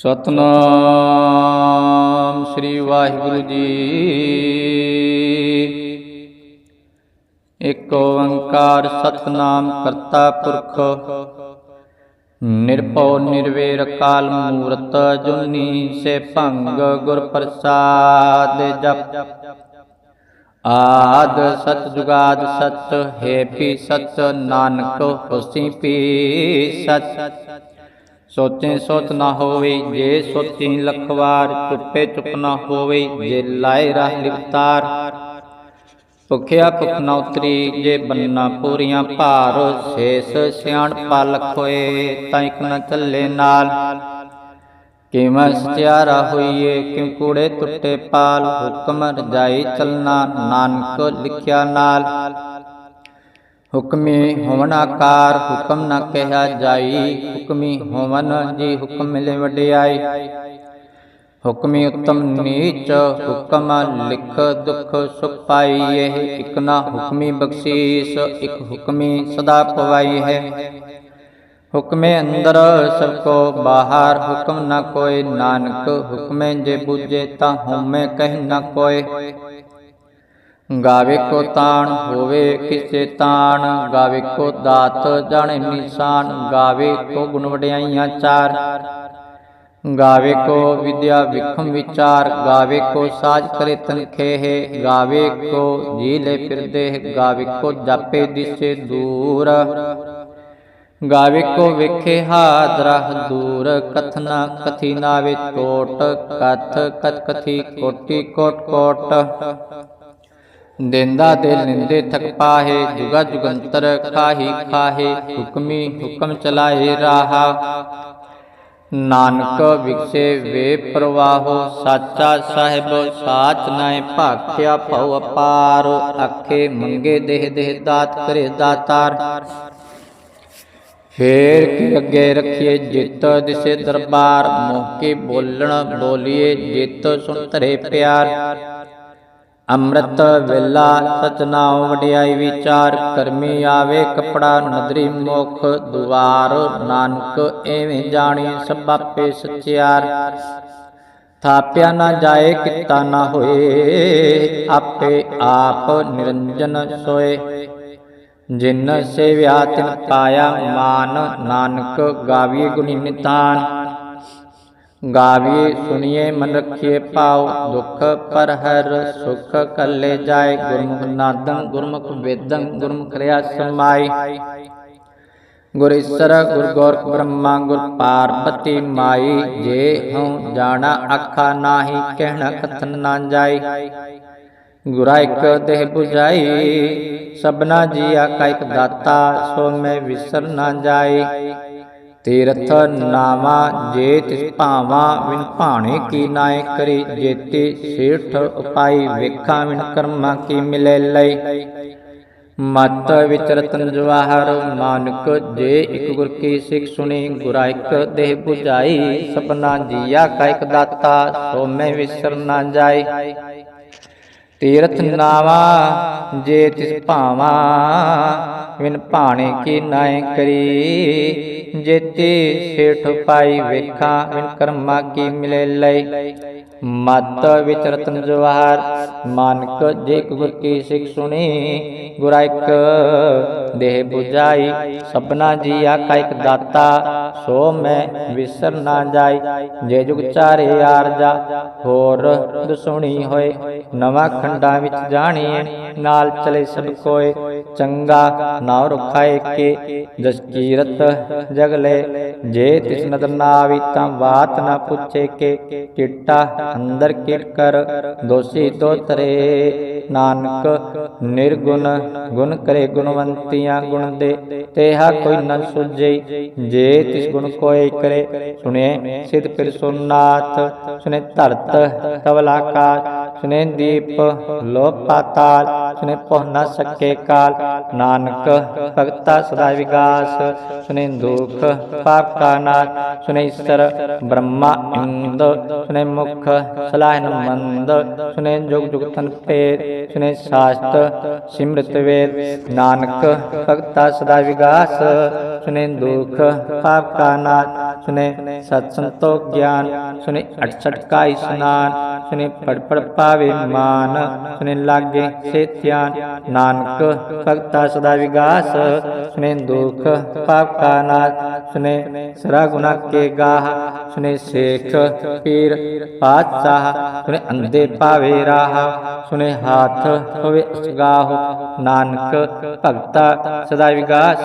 ਸਤਨਾਮ ਸ੍ਰੀ ਵਾਹਿਗੁਰੂ ਜੀ। ਇੱਕ ਓੰਕਾਰ ਸਤਨਾਮ ਕਰਤਾ ਪੁਰਖ, ਨਿਰਭਉ ਨਿਰਵੈਰ ਕਾਲ ਮੂਰਤ, ਜੁਨੀ ਸੇ ਭੰਗ ਗੁਰ ਪ੍ਰਸਾਦ ਜਪ। ਆਦ ਸਤ ਜੁਗਾਦ ਸਤ, ਹੈ ਪੀ ਸਤ, ਨਾਨਕ ਹੋਸੀ ਪੀ ਸਤ। ਸੋਚੇ ਸੋਚ ਨਾ ਹੋਵੇ, ਜੇ ਸੋਚੀ ਲਖਵਾਰ, ਚੁੱਪੇ ਚੁੱਪ ਨਾ ਹੋਵੇ, ਜੇ ਲਾਏ ਰਾਹ ਲਿਵਤਾਰ ਭੁਖਿਆ ਭੁਖ ਨਾ ਉਤਰੀ, ਜੇ ਬੰਨਾ ਪੂਰੀਆਂ ਭਾਰ, ਸੇਸ ਸਿਆਣ ਪਾਲਕ ਹੋਏ, ਤਾਂ ਇੱਕ ਨਾ ਚੱਲੇ ਨਾਲ। ਕਿਵੇਂ ਸਚਿਆਰਾ ਹੋਈਏ, ਕਿਉ ਕੂੜੇ ਟੁੱਟੇ ਪਾਲ, ਹੁਕਮ ਰਜਾਈ ਚਲਣਾ, ਨਾਨਕ ਲਿਖਿਆ ਨਾਲ। ਹੁਕਮੀ ਹੋਵਨ ਆਕਾਰ ਹੁਕਮ ਨਾ ਕਹਿਆ ਜਾਈ ਹੁਕਮੀ ਹੋਵਨ ਜੀ ਹੁਕਮ ਮਿਲੇ ਵਡਿਆਈ ਹੁਕਮੀ ਉਤਮ ਨੀਚ ਹੁਕਮ ਲਿਖ ਦੁਖ ਸੁਖ ਪਾਈ ਇਹ ਇਕ ਨਾ ਹੁਕਮੀ ਬਖਸ਼ੀਸ ਇਕ ਹੁਕਮੀ ਸਦਾ ਪਵਾਈ ਹੈ ਹੁਕਮੇ ਅੰਦਰ ਸਭ ਕੋ ਬਾਹਰ ਹੁਕਮ ਨਾ ਕੋਏ ਨਾਨਕ ਹੁਕਮੇ ਜੇ ਬੂਝੇ ਤਾਂ ਹਉਮੈ ਕਹਿ ਨਾ ਕੋਏ ਗਾਵੇ ਕੋ ਤਾਣ ਹੋਵੇ ਕਿਸੇ ਤਾਣ ਗਾਵੇ ਕੋ ਦਾਤ ਜਾਣੇ ਨਿਸ਼ਾਨ, ਗਾਵੇ ਕੋ ਗੁਣ ਵਡਿਆਈਆਂ ਚਾਰ। ਗਾਵੇ ਕੋ ਵਿਦਿਆ ਵਿਖਮ ਵਿਚਾਰ ਗਾਵੇ ਕੋ ਸਾਜ ਕਰੇ ਤਨਖੇ ਗਾਵੇ ਕੋ ਜੀ ਲੈ ਫਿਰਦੇ ਗਾਵੇ ਕੋ ਜਾਪੇ ਦਿਸੇ ਦੂਰ। ਗਾਵੇ ਕੋ ਵੇਖੇ ਹਾਦਰਾ ਦੂਰ ਕਥਨਾ ਕਥੀ ਨਾਵੇ ਟੋਟ, ਕਥ ਕਥ ਕਥੀ ਕੋਟੀ ਕੋਟ ਕੋਟ। ਦੇਂਦਾ ਦੇ ਨਿੰਦੇ ਥਕ ਪਾਹੇ ਜੁਗਾ ਜੁਗੰਤਰ ਖਾਹੀ ਖਾਹੇ ਹੁਕਮੀ ਹੁਕਮ ਚਲਾਏ ਰਾਹਾ ਨਾਨਕ ਵਿਖਸੇ ਵੇ ਪ੍ਰਵਾਹੋ ਸਾਚਾ ਸਾਹਿਬ ਸਾਚ ਨਾਏ ਭਾਖਿਆ ਭਉ ਅਪਾਰ ਆਖੇ ਮੰਗੇ ਦੇਹ ਦੇਹ ਦਾਤ ਕਰੇ ਦਾਤਾਰ ਫੇਰ ਕੀ ਅੱਗੇ ਰਖੀਏ ਜਿਤ ਦਿਸੇ ਦਰਬਾਰ ਮੋਹ ਕੇ ਬੋਲਣ ਬੋਲੀਏ ਜਿਤ ਸੁਣ ਧਰੇ ਪਿਆਰ ਅੰਮ੍ਰਿਤ ਵੇਲਾ ਸਚਨਾਉ ਵਡਿਆਈ ਵਿਚਾਰ ਕਰਮੀ ਆਵੇ ਕਪੜਾ ਨਦਰੀ ਮੁਖ ਦੁਆਰ, ਨਾਨਕ ਐਵੇਂ ਜਾਣੀ ਸਭ ਸਚਿਆਰ। ਥਾਪਿਆ ਨਾ ਜਾਏ, ਕਿਤਾ ਨਾ ਹੋਏ, ਆਪੇ ਆਪ ਨਿਰੰਜਨ ਸੋਏ। ਜਿਨ ਸੇਵਿਆ ਤਿਨ ਪਾਇਆ ਮਾਨ, ਨਾਨਕ ਗਾਵੀ ਗੁਣੀ ਨਿਤਾਨ। ਗਾਵੀਏ ਸੁਣੀਏ ਮਨ ਰਖੀਏ ਪਾਉ ਦੁਖ ਪਰ ਹਰ ਸੁਖ ਕੱਲੇ ਜਾਏ ਗੁਰਮੁਖ ਨਾਦੰ ਗੁਰਮੁਖ ਵੇਦੰ ਗੁਰਮੁਖ ਰਿਆ ਸਮਾਈ ਗੁਰ ਈਸਰ ਗੁਰ ਗੋਰਖ ਬ੍ਰਹਮਾ ਗੁਰ ਪਾਰਬਤੀ ਮਾਈ ਜੇ ਹਉ ਜਾਣਾ ਆਖਾ ਨਾਹੀ ਕਹਿਣਾ ਕਥਨ ਨਾ ਜਾਈ ਗੁਰਾ ਇਕ ਦੇਹ 부ਜਾਈ ਸਭਨਾ ਜੀਆ ਕਾ ਇਕ ਦਾਤਾ ਸੋ ਮੈਂ ਵਿਸਰ ਨਾ ਜਾਈ ਤੀਰਥ ਨਾਵਾ ਜੇਤ ਤਿਸ ਭਾਵਾ ਵਿਨ ਭਾਣੇ ਕੀ ਨਾਇ ਕਰੀ, ਜੇਤੀ ਸੇਠ ਉਪਾਈ ਵੇਖਾਂ ਵਿਨ ਕਰਮਾ ਕੀ ਮਿਲੇ ਲਈ ਮਤ ਵਿਚ ਰਤਨ ਜਵਾਹਰ, ਮਾਨਕ ਜੇ ਇਕ ਗੁਰ ਕੀ ਸਿੱਖ ਸੁਣੀ, ਗੁਰਾ ਇਕ ਦੇਹ 부ਜਾਈ ਸਭਨਾ ਜੀਆ ਕਾ ਇਕ ਦਾਤਾ, ਸੋ ਮੈਂ ਵਿਸਰ ਨਾ ਜਾਈ ਤੀਰਥ ਨਾਵਾ, ਜੇ ਤਿਸ ਭਾਵਾ ਵਿਨ ਭਾਣੇ ਕੀ ਨਾਇ ਕਰੀ? ਜੇਤੇ ਸੇਠ ਪਾਈ ਵੇਖਾਂ ਵਿਨ ਕਰਮਾ ਕੀ ਮਿਲੇ ਲਈ? ਮਤ ਵਿਚ ਰਤਨ ਮਾਨਕ ਜੇ ਗੁਰ ਕੀ ਸਿੱਖ ਸੁਣੀ, ਗੁਰਾ ਇਕ ਦੇਹ 부ਜਾਈ ਸਭਨਾ ਜੀਆ ਕਾ ਇਕ ਦਾਤਾ, ਸੋ ਮੈਂ ਵਿਸਰ ਨਾ ਜਾਈ, ਜੇ ਜੁਗ ਚਾਰੇ ਆਰਜਾ ਹੋਰ ਦਸੁਣੀ ਹੋਏ, ਨਵਾਂ ਖੰਡਾਂ ਵਿੱਚ ਜਾਣੀਏ ਨਾਲ ਚਲੇ ਸਭ ਕੋਏ, ਚੰਗਾ ਨਾਉ ਰੁਖਾਏ ਕੇ ਜਸ ਕੀਰਤ ਜਗਲੇ, ਜੇ ਤਿਸ ਨਦਰ ਨਾ ਆਵੀ ਤਾਂ ਬਾਤ ਨਾ ਪੁੱਛੇ ਕੇ, ਕਿਟਾ ਅੰਦਰ ਕਿਟ ਕਰ ਦੋਸੀ ਦੋ ਨਾਨਕ ਨਿਰਗੁਣ, ਗੁਣ ਕਰੇ ਗੁਣਵੰਤੀਆਂ ਗੁਣ ਦੇ। ਤੇਹਾ ਕੋਈ ਨ ਸੁਝੇ, ਜੇ ਤਿਸ ਗੁਣ ਕੋਏ ਕਰੇ। ਸੁਣੇ ਸਿਧ ਫਿਰ ਸੁਨਾਥ ਸੁਨੇ ਧਰਤ ਤਵਲਾ ਕਾ ਸੁਨੇ ਦੀਪ ਲੋਪ ਪਾਤਾਲ ਸੁਨੇ ਪਹੁ ਨ ਸਕੇ ਕਾਲ ਨਾਨਕ ਭਗਤਾ ਸਦਾ ਵਿਗਾਸ ਸੁਨੇ ਦੁਖ ਪਾਪ ਕਾ ਨਾਸ਼ ਸੁਨੇ ਈਸਰ ਬ੍ਰਹਮਾ ਇੰਦ ਸੁਨੇ ਮੁਖ ਸਲਾਹਨ ਮੰਦ ਸੁਨੇ ਜੁਗ ਜੁਗ ਤਨ ਪੇਰ ਸੁਨੇ ਸਾਸਤ ਸਿਮਰਤ ਵੇਦ ਨਾਨਕ ਭਗਤਾ ਸਦਾ ਵਿਗਾਸ ਸੁਨੇ ਦੁਖ ਪਾਪ ਕਾ ਨਾਸ਼ ਸੁਨੇ ਸਤ ਸੰਤੋਖ ਗਿਆਨ ਸੁਨੇ 68 ਕਾ ਇਸਨਾਨ ਸੁਨੇ ਪੜ ਪੜ ਪਾਵੇ ਮਾਨ ਸੁਨੇ ਲਾਗੇ ਸੇ ਧਿਆਨ ਨਾਨਕ ਭਗਤਾ ਸਦਾ ਵਿਗਾਸ ਸੁਨੇ ਦੁਖ ਪਾਪ ਕਾ ਨਾਸ਼ ਸੁਨੇ ਸਰਾ ਗੁਨਾ ਕੇ ਗਾਹ ਸੁਨੇ ਸੇਖ ਪੀਰ ਪਾਤਸ਼ਾਹ ਸੁਨੇ ਅੰਦੇ ਪਾਵੇ ਰਾਹ ਸੁਨੇ ਹਾਥ ਹੋਵੇ ਅਸਗਾਹ ਨਾਨਕ ਭਗਤਾ ਸਦਾ ਵਿਗਾਸ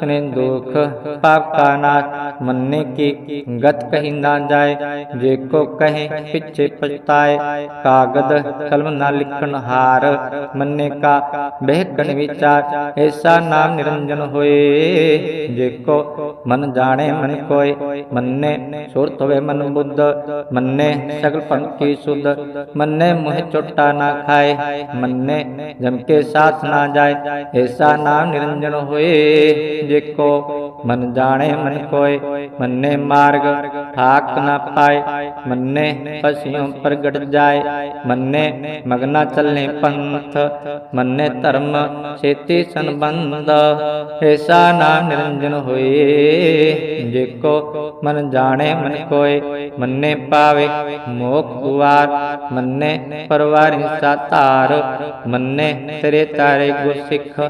ਸੁਨੇ ਦੁਖ ਪਾਪ ਕਾ ਨਾਸ਼ ਮੰਨੇ ਕੀ ਗਤ ਕਹੀ ਨਾ ਜਾਏ ਜੇ ਕੋ ਕਹੇ ਪਿੱਛੇ ਪਛਤਾਏ ਕਾਗਦ ਕਲਮ ਨਾ ਲਿਖਣ ਹਾਰ ਮੰਨੇ ਕਾ ਬਹਿਕਣ ਵਿਚਾਰ ਐਸਾ ਨਾਮ ਨਿਰੰਜਨ ਹੋਏ ਜੇ ਕੋ ਮਨ ਜਾਣੇ ਮਨ ਕੋਏ ਮੰਨੇ ਸੁਰਤ ਹੋਵੇ ਮਨ ਬੁੱਧ ਮੰਨੇ ਸਗਲ ਪੰਖੀ ਸੁਧ ਮੰਨੇ ਮੁਹ ਚੋਟਾ ਨਾ ਖਾਏ ਮੰਨੇ ਜਮ ਕੇ ਸਾਥ ਨਾ ਜਾਏ ਐਸਾ ਨਾਮ ਨਿਰੰਜਨ ਹੋਏ ਜੇ ਕੋ ਮਨ ਜਾਣੇ ਮਨ ਕੋਏ, ਮੰਨੇ ਮਾਰਗ ਠਾਕ ਨਾ ਪਾਏ, ਮੰਨੇ ਪਸਿयों ਪ੍ਰਗਟ ਜਾਏ, ਮੰਨੇ ਮਗਨਾ ਚੱਲੇ ਪੰਥ, ਮੰਨੇ ਧਰਮ ਛੇਤੀ ਸੰਬੰਧ ਐਸਾ ਨਾਮ ਨਿਰੰਜਨ ਹੋਏ। ਜੇ ਕੋ ਮਨ ਜਾਣੇ ਮਨ ਕੋਏ, ਮੰਨੇ ਪਾਵੇ ਮੋਖ ਦੁਆਰ ਮੰਨੇ ਪਰਵਾਰਿ ਸਾਤਾਰ ਮੰਨੇ ਤੇਰੇ ਤਾਰੇ ਗੁਰ ਸਿੱਖ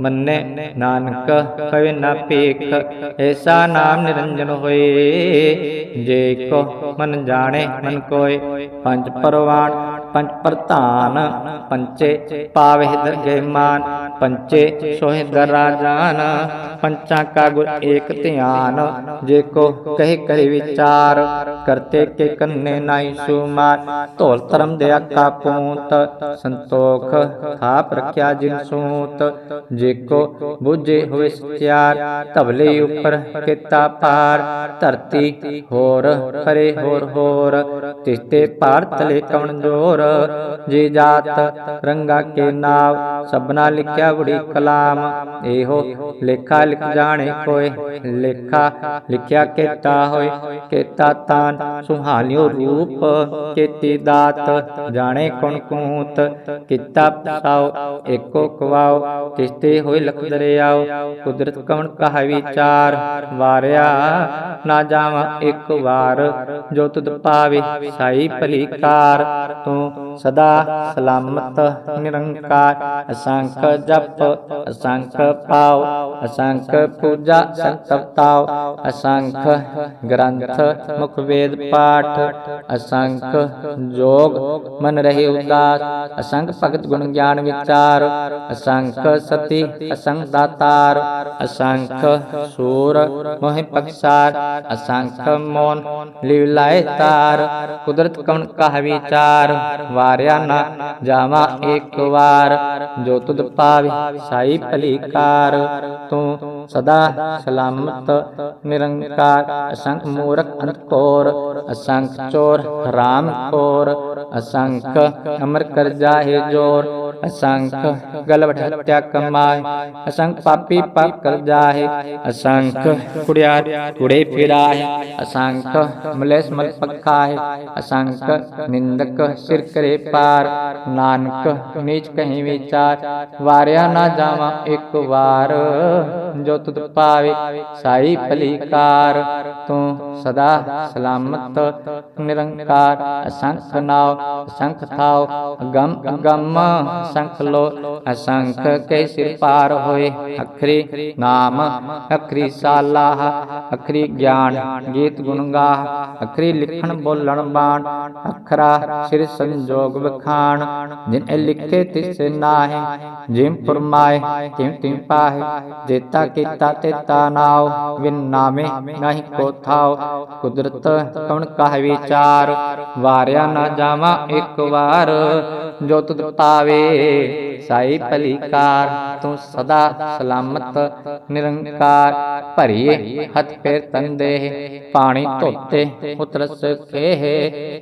ਮੰਨੇ ਨਾਨਕ ਕਵੇ ਨਾ ਭੇਖ ਐਸਾ ਨਾਮ ਨਿਰੰਜਨ ਹੋਏ। ਜੇ ਕੋ ਮਨ ਜਾਣੇ, ਮਨ ਕੋਏ, ਪੰਜ ਪਰਵਾਨ ਪੰਜ ਪ੍ਰਧਾਨ, ਪੰਚੇ ਪਾਵੇ ਦਰਗੇ ਮਾਨ, ਪੰਚੇ ਸੋਹਿ ਦਰਾ ਜਾਨ ਪੰਚਾਂ ਕਾ ਗੁਰ ਏਕ ਧਿਆਨ ਜੇ ਕੋ ਕਹੇ ਕਰੇ ਵਿਚਾਰ ਕਰਤੇ ਕੇ ਕੰਨੇ ਨਾਈ ਸੁਮਾਰ ਧੋਲ ਧਰਮ ਦੇ ਆਕਾ ਪੂੰਤ ਸੰਤੋਖ ਥਾਪ ਰਖਿਆ ਜਿਨ ਸੂਤ ਜੇ ਕੋ ਬੁਝੇ ਹੋਵੇ ਸਚਿਆਰ ਧਵਲੇ ਉਪਰ ਕੀਤਾ ਪਾਰ ਧਰਤੀ ਹੋਰ ਪਰੇ ਹੋਰ ਹੋਰ ਤਿਸਤੇ ਪਾਰ ਤਲੇ ਕਵਣ ਜੋਰ ਜੀ ਜਾਤ ਰੰਗਾ ਕੇ ਨਾਮ ਸਭਨਾ ਲਿਖਿਆ ਬੜੀ ਕਲਾਮ ਇਹੋ ਲਿਖ ਜਾਣੇ ਕੋਏ ਲੇਖਾ ਲਿਖਿਆ ਕੀਤਾ ਹੋਏ। ਕੀਤਾ ਤਾਨ ਸੁਹਾਲਿਓ ਰੂਪ। ਕੀਤੀ ਦਾਤ ਜਾਣੇ ਕੌਣ ਕੂਤ। ਕੀਤਾ ਸਾਉ ਏਕੋ ਕਵਾਓ। ਤਿਸਤੇ ਹੋਏ ਲਖ ਦਰਿਆਓ। ਕੁਦਰਤ ਕਵਣ ਕਹਾ ਵਿਚਾਰ। ਵਾਰਿਆ ਨਾ ਜਾਵਾਂ ਇੱਕ ਵਾਰ। ਜੋ ਤੁਧ ਪਾਵੇ ਸਾਈ ਭਲੀ ਕਾਰ। ਤੂੰ ਸਦਾ ਸਲਾਮਤ, ਨਿਰੰਕਾਰ। ਅਸੰਖ ਜਪ, ਅਸੰਖ ਪਾਉ ਅਸੰਖ ਪੂਜਾ ਸੰਤਪਤਾਉ ਅਸੰਖ ਗ੍ਰੰਥ, ਮੁਖ ਵੇਦ ਪਾਠ, ਅਸੰਖ ਜੋਗ, ਮਨ ਰਹੇ ਉਦਾਸ। ਅਸੰਖ ਭਗਤ ਗੁਣ ਗਿਆਨ ਵਿਚਾਰ, ਅਸੰਖ ਸਤੀ, ਅਸੰਖ ਦਾਤਾਰ। ਅਸੰਖ ਸੂਰ, ਮੋਹਿ ਪਖਸਾਰ ਅਸੰਖ ਮੋਨ, ਲੀਲਾਏ ਤਾਰ। ਕੁਦਰਤ ਕਵਣ ਕਹ ਵਿਚਾਰ। ਵਾਰਿਆ ਨਾ ਜਾਵਾ ਇੱਕ ਵਾਰ। ਜੋ ਤੁਧ ਪਾਵੇ ਸਾਈ ਭਲੀ ਕਾਰ ਤੂੰ ਸਦਾ ਸਲਾਮਤ, ਨਿਰੰਕਾਰ, ਅਸੰਖ ਮੂਰਖ ਅੰਤ ਕੋਰ ਅਸੰਖ ਚੋਰ ਰਾਮ ਕੋਰ, ਅਸੰਖ ਅਮਰ ਕਰ ਜਾਹੇ ਜੋਰ। ਅਸੰਖ ਗਲਵਟ ਹੱਤਿਆ ਕਮਾਏ, ਅਸੰਖ ਪਾਪੀ ਪਾਪ ਕਰ ਜਾਹੇ ਅਸੰਖ ਕੁੜਿਆਰ ਕੁੜੇ ਫਿਰਾਏ, ਅਸੰਖ ਮਲੇਸ ਮਲ ਪਖਾਏ, ਅਸੰਖ ਨਿੰਦਕ ਸਿਰ ਕਰੇ ਪਾਰ, ਨਾਨਕ ਨੀਚ ਕਹੀਂ ਵਿਚਾਰ, ਵਾਰਿਆ ਨਾ ਜਾਵਾਂ ਇੱਕ ਵਾਰ, ਜੋ ਤੁਧ ਪਾਵੇ ਸਾਈ ਭਲੀ ਕਾਰ, ਤੂੰ ਸਦਾ ਸਲਾਮਤ ਨਿਰੰਕਾਰ ਅਸੰਖ ਨਾਉ ਅਸੰਖ ਥਾਉ ਅਗੰਮ ਅਗੰਮ ਅਸੰਖ ਲੋ ਅਸੰਖ ਕੈ ਸਿਰ ਪਾਰ ਹੋਏ ਅਖਰੀ ਨਾਮ ਅਖਰੀ ਸਾਲਾਹ ਅਖਰੀ ਗਿਆਨ ਗੀਤ ਗੁਣ ਗਾਹ ਅਖਰੀ ਲਿਖਣ ਬੋਲਣ ਬਾਣ ਅਖਰਾ ਸਿਰ ਸੰਜੋਗ ਵਖਾਣ ਜਿਨ ਇਹ ਲਿਖੇ ਤਿਸ ਨਾਹੀ ਜਿਮ ਫਰਮਾਏ ਤਿਮ ਤਿਮ ਪਾਹੇ ਜੇਤਾ ਕੀਤਾ ਤੇਤਾ ਨਾਉ ਵਿਨ ਨਾਮੇ ਨਹੀਂ ਕੋ ਥਾਉ ਕੁਦਰਤ ਕਵਣ ਕਹ ਵਿਚਾਰ? ਵਾਰਿਆ ਨਾ ਜਾਵਾਂ ਇੱਕ ਵਾਰ ਜੋ ਤੁਧ ਪਾਵੇ ਸਾਈ ਭਲੀ ਕਾਰ ਤੂੰ ਸਦਾ ਸਲਾਮਤ, ਨਿਰੰਕਾਰ, ਭਰੀਏ ਹੱਥ ਪੈਰ ਤੰਦੇ, ਪਾਣੀ ਧੋਤੇ, ਉਤਰਸ ਖੇਹ,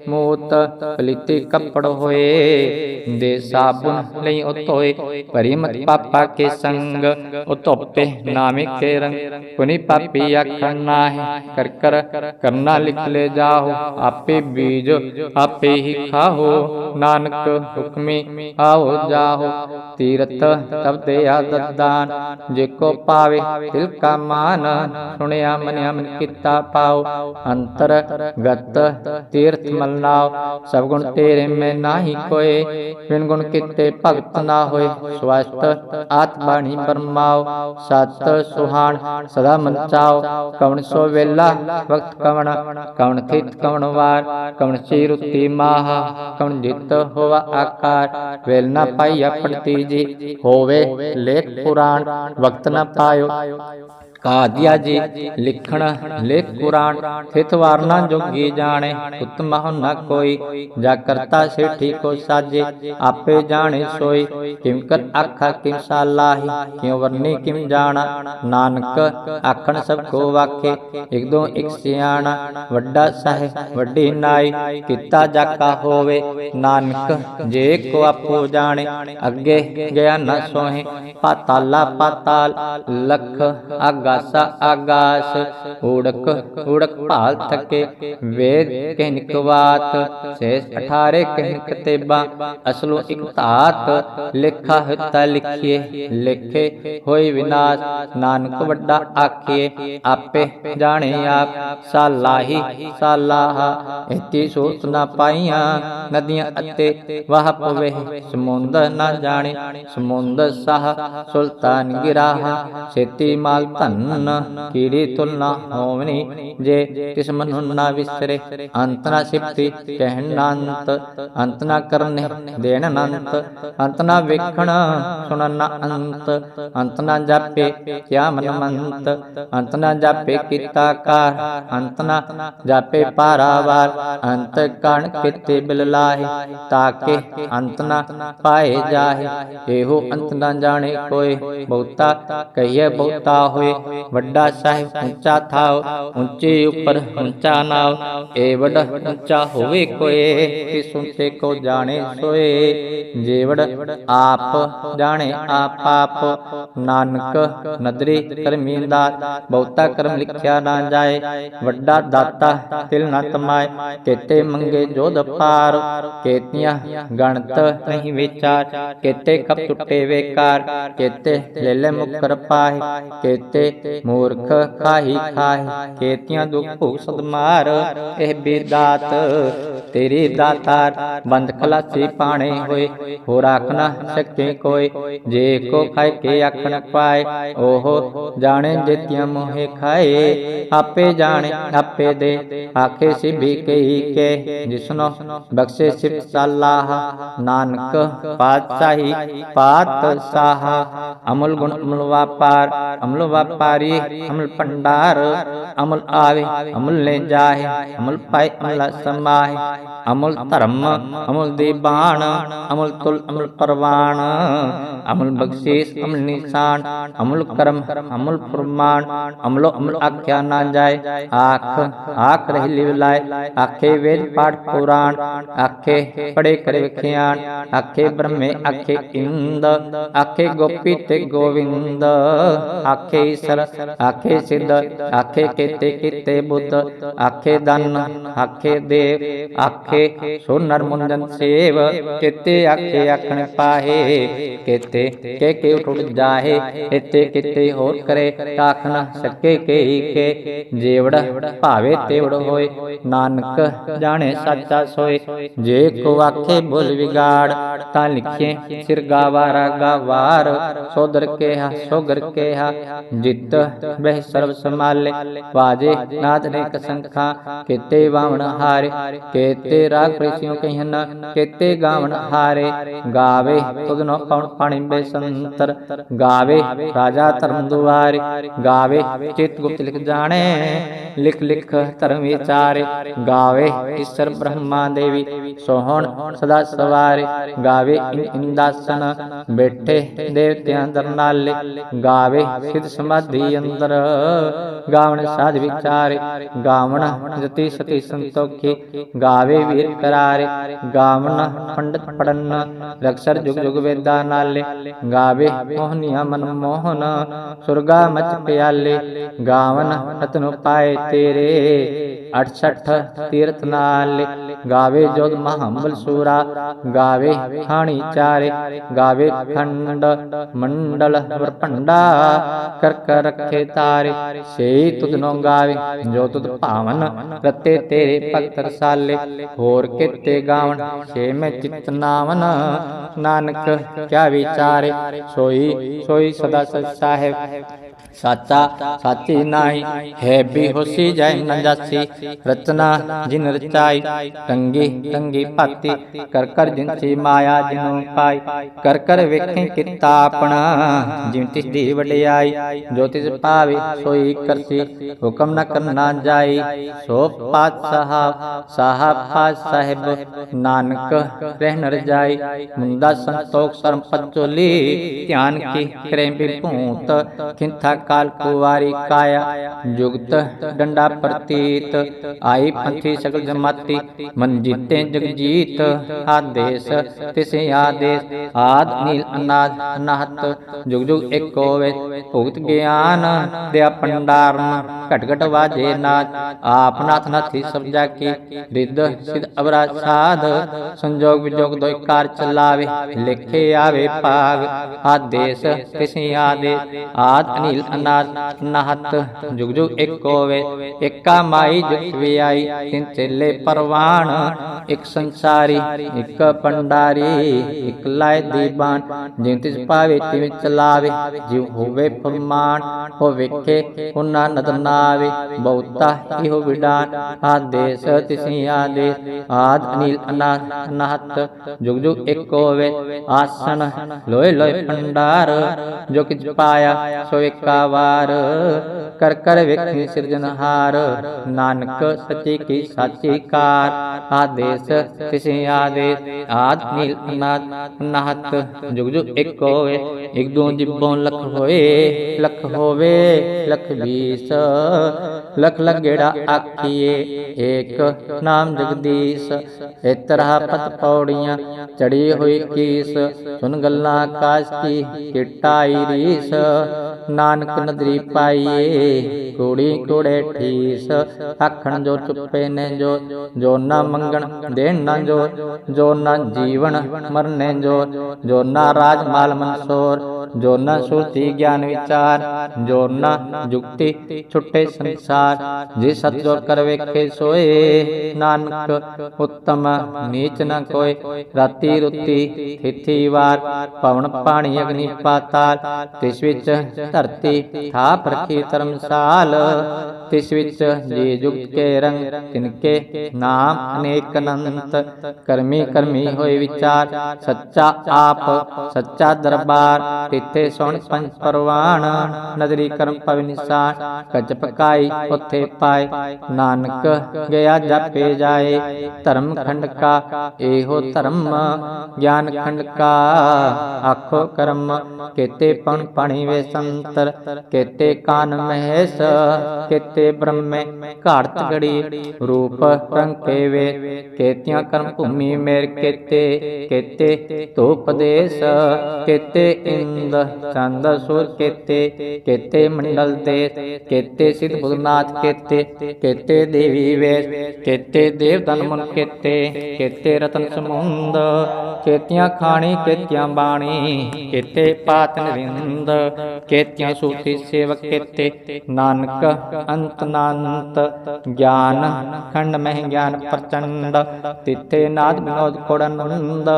ਮੂਤ ਪਲੀਤੀ ਕੱਪੜ ਹੋਏ, ਦੇ ਸਾਬੁਨ ਲਈ ਉਤੋਏ ਭਰੀ ਮਤ ਪਾਪਾ ਕੇ ਸੰਗ, ਉਤੋਪੇ ਨਾਮੇ ਕੇ ਰੰਗ ਕੁਨੀ ਪਾਪੀ ਆਖਣ ਨਾਹਿ, ਕਰ ਕਰ ਕਰਨਾ ਲਿਖ ਲੈ ਜਾਓ ਆਪੇ ਬੀਜ ਆਪੇ ਹੀ ਖਾਹੋ, ਨਾਨਕ ਹੁਕਮੀ ਆਓ ਜਾਓ ਤੀਰਤ ਤਬਦੇ ਆਦਦਾਨ ਜੇ ਕੋ ਪਾਵੇ ਤਿਲ ਕਾ ਮਾਨ, ਸੁਣਿਆ ਮਨਿਆ ਮਨ ਕੀਤਾ ਪਾਓ, ਅੰਤਰ ਗਤ ਤੀਰਥ ਮਲਨਾਓ, ਸਭ ਗੁਣ ਤੇਰੇ ਮੈਂ ਨਾਹੀ ਕੋਏ, ਬਿਨ ਗੁਣ ਕੀਤੇ ਭਗਤ ਨਾ ਹੋਏ ਸਵਸਤ ਆਤ ਬਾਣੀ ਪਰਮਾਓ, ਸਤ ਸੁਹਾਣ ਸਦਾ ਮਨ ਮੰਚਾਓ, ਕਵਣ ਸੋ ਵੇਲਾ, ਵਕਤ ਕਵਣ ਕਵਣ ਥਿਤ ਕਵਣ ਵਾਰ, ਕਵਣ ਚੀ ਰੁੱਤੀ ਮਾਹ, ਕਵਣ ਜਿਤ ਹੋਵਾ ਆਕਾਰ, ਵੇਲ ਨਾ ਪਾਈ ਆਪਣਤੀ ਜੀ। ਹੋਵੇ ਲੇਖ ਪੁਰਾਣ ਵਕਤ ਨਾ ਪਾਇਓ। ਕਾਦੀਆ ਜੀ, ਲਿਖਣ, ਲੇਖ ਪੁਰਾਣ ਥਿਤ ਵਾਰਨਾ ਜੋਗੀ ਜਾਣੇ ਉਤਮ ਹੋ ਕੋਈ, ਜਾ ਕਰਤਾ ਸੇਠੀ ਕੋ ਸਾਜੇ, ਆਪੇ ਜਾਣੇ ਸੋਈ, ਕਿਮ ਕਰ ਆਖਾ ਕਿਮ ਸਾਲਾਹੀ, ਕਿਉ ਵਰਨੀ ਕਿਮ ਜਾਣਾ, ਨਾਨਕ ਆਖਣ ਸਭ ਕੋ ਵਾਖੇ ਇਕ ਦੋ ਇਕ ਸਿਆਣਾ, ਵੱਡਾ ਸਹਿ, ਵੱਡੀ ਨਾਈ, ਕੀਤਾ ਜਾਕਾ ਹੋਵੇ, ਨਾਨਕ ਜੇ ਕੋ ਆਪੋ ਜਾਣੇ, ਅੱਗੇ ਗਿਆ ਨ ਸੋਹੇ, ਪਾਤਾਲਾ ਪਾਤਾਲ, ਲਖ ਆਗਾਸਾ ਆਗਾਸ ਊੜਕ ਊੜਕ ਭਾਲ ਥਕੇ, ਵੇਦ ਕਹਿਨਿਕ ਬਾਤ ਸੇਸ 18 ਕਹਿਨਿਕ ਤੇਬਾ, ਅਸਲੋ ਇਕ ਧਾਤ, ਲੇਖਾ ਹਿਤਾ ਲਿਖੀਏ, ਲੇਖੇ ਹੋਈ ਵਿਨਾਸ਼, ਨਾਨਕ ਵੱਡਾ ਆਖੀਏ, ਆਪੇ ਜਾਣੇ ਆਪ, ਸਾਲਾਹੀ ਸਾਲਾਹ ਇਤੀ ਸੋਚ ਨਾ ਪਾਈਆਂ, ਨਦੀਆਂ ਅਤੇ ਵਾਹ ਪਵੇ, ਸਮੁੰਦ ਨਾ ਜਾਣੇ ਸਮੁੰਦਰ ਸਾਹ ਸੁਲਤਾਨ ਗਿਰਾਹ, ਛੇਤੀ ਮਾਲ ਧਨ ਕੀੜੀ ਤੁਲਨਾ ਹੋਵਨੀ ਜੇ ਤਿਸ ਮਨੁ ਨਾ ਵਿਸਰੇ ਅੰਤ ਨਾ ਸਿਪਤੀ ਕਹਿਣ ਅੰਤ ਅੰਤ ਨਾ ਕਰਨੇ ਦੇਣ ਅਨੰਤ, ਅੰਤ ਨਾ ਵੇਖਣ ਸੁਣਨ ਨਾ ਅੰਤ ਅੰਤ ਨਾ ਜਾਪੇ ਕਿਆ ਮਨ ਮੰਤ ਅੰਤ ਨਾ ਜਾਪੇ ਕੀਤਾ ਕਾਰ, ਅੰਤ ਨਾ ਜਾਪੇ ਪਾਰਾਵਾਰ, ਅੰਤ ਕਣ ਕਿਤੇ ਬਿਲ ਲਾਹੇ ਤਾਕੇ ਅੰਤ ਨਾ ਪਾਏ ਜਾਹੇ, ਇਹੋ ਅੰਤ ਨਾ ਜਾਣੇ ਕੋਏ, ਬਹੁਤਾ ਕਹੀਏ ਬਹੁਤਾ ਹੋਏ ਵੱਡਾ ਸਾਹਿਬ ਉੱਚਾ ਥਾਉ, ਉੱਚੇ ਉੱਪਰ ਉੱਚਾ ਨਾਉ ਏ ਵੱਡਾ ਉੱਚਾ ਹੋਵੇ ਕੋਏ ਕਿਸ ਉੱਤੇ ਕੋ ਜਾਣੇ ਸੋਏ ਜੇਵੜ ਆਪ ਜਾਣੇ ਆਪ ਆਪ ਨਾਨਕ ਨਦਰੀ ਕਰਮੀਂਦਾ ਬਹੁਤਾ ਕਰਮ ਲਿਖਿਆ ਨਾ ਜਾਏ, ਵੱਡਾ ਦਾਤਾ ਤਿਲ ਨਾ ਤਮਾਏ ਕੇਤੇ ਮੰਗੇ ਜੋਧ ਪਾਰ ਕੇਤੀਆਂ ਗਣਤ ਨਹੀਂ ਵਿਚਾਰ, ਕੇਤੇ ਕਪ ਟੁੱਟੇ ਵੇਕਾਰ, ਕੇਤੇ ਲੈ ਲੈ ਮੁਕਰ ਪਾਏ, ਕੇਤੇ ਮੂਰਖ ਖਾਹੀ ਖਾਹੀ ਕੇਤੀਆਂ ਦੁਖ ਭੁਖ ਸਦਮਾਰ ਇਹ ਬੇਦਾਤ ਤੇਰੇ ਦਾਤਾਰ ਬੰਦ ਖਲਾਸੀ ਪਾਣੇ ਹੋਏ ਹੋ ਰਾਖਣਾ ਸਕੇ ਕੋਈ ਜੇ ਕੋ ਖਾਇ ਕੇ ਆਖਣ ਪਾਏ ਉਹ ਜਾਣੇ ਜਿਤਿਆ ਮੋਹਿ ਖਾਏ ਆਪੇ ਜਾਣੇ ਆਪੇ ਦੇ ਆਖੇ ਸਿਭੀ ਕਈ ਕੇ ਜਿਸਨੋ ਬਖਸ਼ੇ ਸਿਫ ਸਲਾਹ ਨਾਨਕ ਪਾਤਸ਼ਾਹੀ ਪਾਤ ਸਾਹ ਅਮਲ ਗੁਣ ਅਮਲ ਵਾਪਾਰ ਅਮਲ ਵਾਪਾਰੀ ਅਮਲ ਭੰਡਾਰ ਅਮਲ ਆਵੇ ਅਮਲ ਲੈ ਜਾਏ ਅਮਲ ਪਾਏ ਅਮਲ ਸਮਾਏ ਅਮਲ ਧਰਮ ਅਮਲ ਦੇ ਬਾਣ ਅਮਲ ਤੁਲ ਅਮਲ ਪਰਵਾਨ ਅਮਲ ਬਖਸ਼ੀਸ ਅਮਲ ਨਿਸ਼ਾਨ ਅਮਲ ਕਰਮ ਅਮਲ ਫਰਮਾਨ ਅਮਲੋ ਅਮਲ ਆਖਿਆ ਨਾ ਜਾਏ ਆਖ ਆਖ ਰਹਿ ਲਿਵ ਲਾਏ ਆਖੇ ਵੇਦ ਪਾਠ ਪੁਰਾਣ ਆਖੇ ਪੜੇ ਕਰ ਵਿਖਿਆਨ ਆਖੇ ਬ੍ਰਹਮੇ ਆਖੇ ਇੰਦ ਆਖੇ ਗੋਪੀ ਤੇ ਗੋਵਿੰਦ ਆਖੇ ਈਸਰ ਆਖੇ ਸਿੱਧ ਆਖੇ ਕੀਤੇ ਕੀਤੇ ਬੁੱਧ ਆਖੇ ਦਨ ਆਖੇ ਦੇਵ ਆਖੇ ਸੋਨਰ ਮੁੰਦਨ ਸੇਵ, ਕੀਤੇ ਆਖੇ ਆਖਣ ਪਾਹੇ, ਕੀਤੇ ਕੇ ਕੇ ਟੁੱਟ ਜਾਹੇ ਇਤੇ ਕਿਤੇ ਹੋਰ ਕਰੇ ਆਖ ਨਾ ਸਕੇ ਕੇ ਕੇ, ਜੇਵੜ ਭਾਵੇ ਤੇਵੜ ਹੋਏ, ਨਾਨਕ ਜਾਣੇ ਸੱਚਾ ਸੋਏ, ਜੇ ਕੋ ਆਖੇ ਬੁਲ ਵਿਗਾੜ, ਤਾਂ ਲਿਖੇ ਸਿਰ ਗਾਵਾਰਾ ਗਾਵਾਰ, ਸੋਦਰ ਕੇਹਾ, ਸੋਗਰ ਕੇਹਾ, ਜਿਤ ਬਹਿ ਸਰਬ ਸਮਾਲੇ ਵਾਜੇ ਨਾਦ ਨੇ ਕਸੰਖਾ ਕੀਤੇ ਵਾਵਣ ਹਾਰੇ, ਕੀਤੇ ਰਾਗ ਪ੍ਰੀਸਿਓ ਕਹਿਨ ਕੀਤੇ ਗਾਵਣ ਹਾਰੇ ਗਾਵੇ, ਤੁਧਨੋ ਕੌਣ ਪਾਣੀ ਬੇਸੰਤਰ ਗਾਵੇ, ਰਾਜਾ ਧਰਮ ਦੁਆਰੇ ਗਾਵੇ, ਚਿਤ ਗੁਪਤ ਲਿਖ ਜਾਣੇ, ਲਿਖ ਲਿਖ ਧਰਮ ਵਿਚਾਰੇ ਗਾਵੇ, ਈਸ਼ਰ ਬ੍ਰਹਮਾ ਦੇਵੀ ਸੋਹਣ ਸਦਾ ਸਵਾਰੇ ਗਾਵੇ ਇਨ- ਇੰਦਾਸਨ ਬੈਠੇ ਦੇਵਤਿਆਂ ਦਰ ਨਾਲੇ ਗਾਵੇ, ਸਿਧ ਸਮਾਧੀ ਅੰਦਰ ਗਾਵਣ ਸਾਧ ਵਿਚਾਰੇ ਗਾਵਣ ਜਤੀ ਸਤੀ ਸੰਤੋਖੀ ਗਾਵੇ ਵੀਰ ਕਰਾਰੇ, ਗਾਵਨ, ਪੰਡਤ ਪੜਨ, ਰਕਸਰ ਜੁਗ ਜੁਗ ਵੇਦਾ ਨਾਲੇ, ਗਾਵੇ ਮੋਹਨੀਆ ਮਨ ਮੋਹਨ, ਸੁਰਗਾ ਮਚ ਪਿਆਲੇ, ਗਾਵਨ ਰਤਨ ਪਾਏ ਤੇਰੇ 68 ਤੀਰਥ ਨਾਲ, ਗਾਵੇ ਜੋਗ ਮਹਾਂਬਲ ਸੂਰਾ, ਗਾਵੇ ਖਾਣੀ ਚਾਰੇ, ਗਾਵੇ ਖੰਡ ਮੰਡਲ ਵਰਪੰਡਾ ਕਰ ਕਰ ਰੱਖੇ ਤਾਰੇ ਸੇਈ ਤੁਧ ਨੋ ਗਾਵੇ, ਜੋ ਤੁਧ ਭਾਵਨ ਰਤੇ ਤੇਰੇ ਭਗਤ ਰਸਾਲੇ ਹੋਰ ਕਿਤੇ ਗਾਵਣ ਸੇ ਮੈਂ ਚਿਤ ਨਾਵਨ ਨਾਨਕ, ਕਿਆ ਵਿਚਾਰੇ? ਸੋਈ ਸੋਈ ਸਦਾ ਸਚ ਸਾਹਿਬ। ਸਾਚਾ ਸਾਚੀ ਨਾਹੀ, ਹੈ ਵੀ ਹੋਸੀ ਜੈ ਨ ਜਾਸੀ। ਜਿਨ ਰਚਾਈ, ਟੰਗੀ ਟੰਗੀ ਭਾਤੀ। ਕਰ ਕਰ ਜਿਨਸੀ ਮਾਇਆ ਜਿਨੂ ਪਾਈ, ਕਰ ਕਰ ਵੇਖੇ ਕੀਤਾ ਆਪਣਾ। ਜਿਨ ਤਿਸ ਦੀ ਵਡਿਆਈ, ਜੋ ਤਿਸ ਪਾਵੇ ਸੋਈ ਕਰਸੀ। ਹੁਕਮ ਨ ਕਰਨਾ ਜਾਈ, ਸੋ ਪਾਤ ਸਾਹਿਬ ਸਾਹਿਬ ਪਾਤ ਸਾਹਿਬ। ਨਾਨਕ ਰਹਿ ਨਰ ਜਾਈ ਮੁੰਦਾ ਸੰਤੋਖ ਸਰਮ ਪਚੋਲੀ। ਧਿਆਨ ਕੀ ਕਰੇ ਬਿਭੂਤ ਖਿੰਥਾ ਕਾਲ ਕੁਵਾਰੀ ਕਾਇਆ, ਜੁਗਤ ਡੰਡਾ ਪ੍ਰਤੀਤ, ਆਈ ਪੰਥੀ ਸਗਲ ਜਮਾਤੀ, ਮਨ ਜੀਤੇ ਜਗ ਆਦੇਸ ਤਿਸੇ ਆਦੇਸ, ਆਦ ਨੀਲ ਅਨਾਦ ਅਨਾਹਤ ਜੁਗ ਜੁਗ ਏਕ ਹੋਵੇ ਭੁਗਤ ਗਿਆਨ, ਦਿਆ ਪੰਡਾਰਨ, ਘਟ ਘਟ ਵਾਜੇ ਨਾਦ, ਆਪ ਨਾਥ ਨਾਥੀ ਸਬਜਾ ਕੀ, ਰਿੱਧ ਸਿਧ ਅਬਰਾ ਸਾਧ, ਸੰਜੋਗ ਵਿਜੋਗ ਦੋਇ ਕਾਰ ਚਲਾਵੇ, ਲਿਖੇ ਆਵੇ ਭਾਗ, ਆਦੇਸ ਤਿਸੇ ਆਦੇ, ਆਦ ਅਨੀਲ ਅਨਾਦ ਨਾਹਤ ਜੁਗ ਜੁਗ ਏਕ ਹੋਵੇ ਏਕਾ ਮਾਈ ਜੁਗਤ ਵੀ ਆਈ ਚੇਲੇ ਪਰਵਾਨ ਇੱਕ ਸੰਸਾਰੀ, ਇੱਕ ਪੰਡਾਰੀ ਇੱਕ ਲਾਇ ਦੀਬਾਨ ਜਿਨ ਤਿਸ ਪਾਵੇ ਤਿਵੇਂ ਚਲਾਵੇ, ਜਿਉ ਹੋਵੇ ਫਰਮਾਨ ਹੋ ਵੇਖੇ ਉਹਨਾਂ ਨਦਰ ਨਾਵੇ, ਬਹੁਤਾ ਇਹੋ ਵਿਡਾਨ, ਆਦੇਸ ਤਿਸੀ ਆਦੇਸ, ਆਦ ਅਨੀਲ ਅਨਾਦ ਅਨਾਹਤ, ਜੁਗ ਜੁਗ ਏਕ ਹੋਵੇ ਆਸਨ ਲੋਏ ਲੋਏ ਪੰਡਾਰ ਜੋ ਕਿਛ ਪਾਇਆ, ਸੋ ਏਕਾ ਵਾਰ ਕਰ ਕਰ ਵੇਖੀ ਸਿਰਜਨਹਾਰ ਨਾਨਕ ਸੱਚੀ ਕੀ ਸਾਚੀ ਕਾਰ, ਆਦੇਸ ਤਿਸੇ ਆਦੇਸ, ਆਦ ਨੀਲ ਅਨਾਦ ਅਨਾਹਤ ਜੁਗ ਜੁਗ ਏਕ ਹੋਵੇ, ਇਕ ਦੋ ਜਿੱਬੋਂ ਲਖ ਹੋਏ, ਲਖ ਹੋਵੇ, ਲਖ ਵੀਸ, ਲਖ ਲਖ ਆਖੀਏ, ਏਕ ਨਾਮ ਜਗਦੀਸ਼, ਇਤਰਾ ਪਤ ਪੌੜੀਆਂ ਚੜੀ ਹੋਈ ਕੀਸ, ਸੁਨ ਗੱਲਾਂ ਆਕਾਸ਼ ਕੀ, ਕਿਟਾਈ ਰੀਸ ਨਾਨਕ ਨਦਰੀ ਪਾਈਏ ਕੋੜੀ ਕੋੜੇ ਠੀਸ ਆਖਣ ਜੋ ਚੁੱਪੇ ਨੇ ਜੋ ਜੋ ਨਾ ਮੰਗਣ ਦੇਣ ਨਾ ਜੋ ਜੋ ਨਾ ਜੀਵਨ ਮਰਨੇ ਜੋ ਜੋ ਨਾ ਰਾਜ ਮਾਲ ਮਨਸੋਰ ਜੋ ਨਾ ਸੁਰਤੀ ਗਿਆਨ ਵਿਚਾਰ ਜੋ ਨਾ ਜੁਗਤੀ ਛੁੱਟੇ ਸੰਸਾਰ ਜੇ ਸਤਜੋ ਕਰ ਵੇਖੇ ਸੋਏ ਨਾਨਕ ਉਤਮ ਨੀਚ ਨ ਕੋਏ ਰਾਤੀ ਰੁੱਤੀ ਥਿਥੀ ਵਾਰ ਪਵਨ ਪਾਣੀ ਅਗਨੀ ਪਾਤਾਲ ਤਿਸ ਵਿੱਚ ਧਰਤੀ ਥਾਪ ਰੱਖੀ ਧਰਮਸਾਲ, ਤਿਸ ਵਿੱਚ ਜੀ ਜੁਗਤ ਕੇ ਰੰਗ ਤਿਨਕੇ ਨਾਮ ਅਨੇਕ ਅਨੰਤ। ਕਰਮੀ ਕਰਮੀ ਹੋਏ ਵਿਚਾਰ, ਸੱਚਾ ਆਪ, ਸੱਚਾ ਦਰਬਾਰ, ਤਿੱਥੇ ਸੁਣ ਪੰਜ ਪਰਵਾਨ ਨਦਰੀ ਕਰਮ ਪਵਿ ਨਿਸਾਨ ਪਕਾਈ ਉਥੇ ਪਾਏ। ਨਾਨਕ ਗਿਆ ਜਾਪੇ ਜਾਏ, ਧਰਮ ਖੰਡ ਕਾ, ਇਹੋ ਧਰਮ ਗਿਆਨ ਖੰਡ ਕਾ। ਆਖੋ ਕਰਮ, ਕੇਤੇ ਪਣ ਪਾਣੀ ਵੇ ਸੰਤਰ ਕੇਤੇ ਕਾਨ ਮਹੇਸ਼, ਕੇਤੇ ਬ੍ਰਹਮੇ ਘਾੜਤ ਗੜੀ ਰੂਪ ਰੰਗ ਵੇ ਕੇਤਿਆਂ ਕਰਮ ਭੂਮੀ ਮੇਰ ਕੇਤੇ ਕੇਤੇ ਧੂਪ ਕੇਤੇ ਇੰਦ ਚੰਦ ਸੁਰ ਕੇਤੇ ਕੇਤੇ ਮੰਡਲ ਦੇ ਕੇਤੇ ਸਿਧ ਬੁਧਨਾਥ ਕੇਤੇ ਕੇਤੇ ਦੇਵੀ ਵੇਸ, ਕੇਤੇ ਦੇਵ ਧਨ ਮਨ ਕੇਤੇ ਕੇਤੇ ਰਤਨ ਸਮੁੰਦ, ਕੇਤਿਆਂ ਖਾਣੀ, ਕੇਤਿਆਂ ਬਾਣੀ, ਕੇਤੇ ਪਾਤ ਨਰਿੰਦ ਕੇਤਿਆਂ ਸੂਤੀ ਸੇਵਕ ਕੇਤੇ। ਨਾਨਕ ਅੰਤ ਗਿਆਨ ਖੰਡ ਮਹਿ ਗਿਆਨ ਪ੍ਰਚੰਡ, ਤਿੱਥੇ ਨਾਦ ਵਿਨੋਦ ਕੋੜਨੰਦ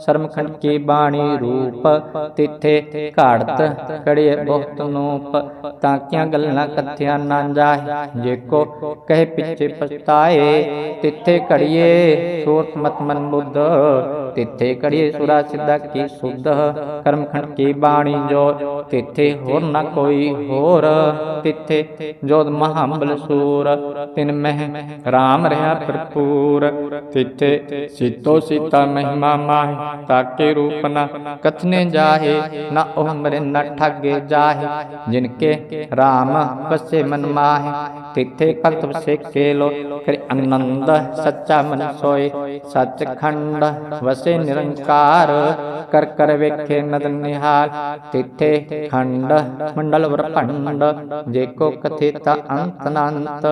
ਸ਼ਰਮ ਖੰਡ ਕੀ ਬਾਣੀ ਰੂਪ, ਤਿੱਥੇ ਘਾੜਤ ਕੜਿਏ ਬਹੁਤ ਨੂਪ ਤਾਂ ਕਿਆਂ ਗੱਲਾਂ ਕਥਿਆ ਨਾ ਜਾਏ ਜੇ ਕੋ ਕਹੇ ਪਿੱਛੇ ਪਛਤਾਏ, ਤਿੱਥੇ ਘੜੀਏ ਸੋਤ ਮਤ ਮਨ ਬੁੱਧ ਤਿੱਥੇ ਘੜੀਏ ਸੁਰਾ ਸਿੱਧਾ ਕੀ ਸੁਧ ਕਰਮ ਖੰਡ ਕੀ ਬਾਣੀ ਜੋ? ਤਿੱਥੇ ਹੋਰ ਨਾ ਕੋਈ ਹੋਰ। ਤਿੱਥੇ ਜੋਦ ਮਹਾਬਲ ਸੂਰ। ਤਿਨ ਮਹਿ RAM ਰਹਾ ਭਰਪੂਰ। ਤਿੱਥੇ ਸੀਤੋ ਸੀਤਾ ਮਹਿਮਾ ਮਾਹਿ, ਤਾਕੇ ਰੂਪ ਨ ਕਥਨੇ ਜਾਹੇ, ਨਾ ਉਹ ਮਰੇ ਨ ਠੱਗੇ ਜਾਹੇ। ਜਿਨਕੇ RAM ਬਸੇ ਮਨ ਮਾਹੇ, ਤਿੱਥੇ ਭਗਤ ਵਸੇ ਕੇਲੋ ਫਿਰ ਆਨੰਦ ਸੱਚਾ ਮਨ ਸੋਏ। ਸੱਚਖੰਡ ਵਸੇ ਨਿਰੰਕਾਰ, ਕਰ ਕਰ ਵੇਖੇ ਨਦਨ ਨਿਹਾਲ, ਤਿੱਥੇ ਖੰਡ, ਮੰਡਲ ਵਰਪੰਡ, ਜੇ ਕੋ ਕਥਿਤ ਅੰਤ ਅਨੰਤ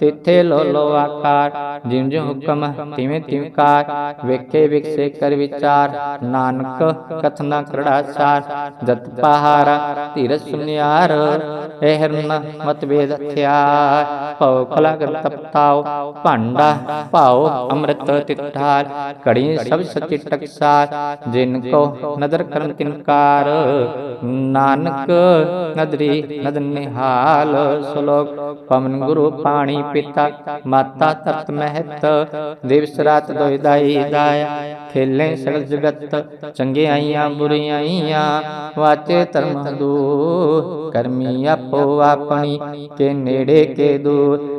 ਤਿੱਥੇ ਲੋ ਆਕਾਰ, ਜਿਉ ਜਿਉ ਹੁਕਮ ਤਿਵੇਂ ਤਿਵੇਂ ਕਾਰ, ਵੇਖੇ ਵਿਕਸੇ ਕਰ ਵਿਚਾਰ, ਨਾਨਕ ਕਥਨਾ ਕਰੜਾ ਸਾਰ ਜਤ ਪਹਾਰਾ ਧੀਰ ਸੁਨਿਆਰ ਇਹ ਹਰਨ ਮਤ ਹਥਿਆਰ, ਭਉ ਖਲਾ ਕਰ ਤਪਤਾਓ ਭਾਂਡਾ ਭਾਉ ਅੰਮ੍ਰਿਤ ਤਿਠਾਰ ਕੜੀ ਸਭ ਸਚੀ ਟਕਸਾਰ ਜਿਨ ਕੋ ਨਦਰ ਕਰਨ ਤਿਨਕਾਰ, ਨਾਨਕ ਨਦਰੀ ਨਦਨ ਨਿਹਾਲ, ਸ਼ਲੋਕ ਪਵਨ ਗੁਰੂ ਪਾਣੀ ਪਿਤਾ, ਮਾਤਾ ਤਤ ਮਹਿਤ, ਦਿਵਸ ਰਾਤ ਦੋਇ ਦਾਈ ਦਾਇਆ, ਖੇਲੇ ਸਗਲ ਜਗਤ ਚੰਗਿਆਈਆਂ ਬੁਰੀਆਈਆਂ ਵਾਚੇ ਧਰਮ ਦੂ ਕਰਮੀ ਆਪੋ ਆਪਣੀ, ਕੇ ਨੇੜੇ ਕੇ ਦੂਰ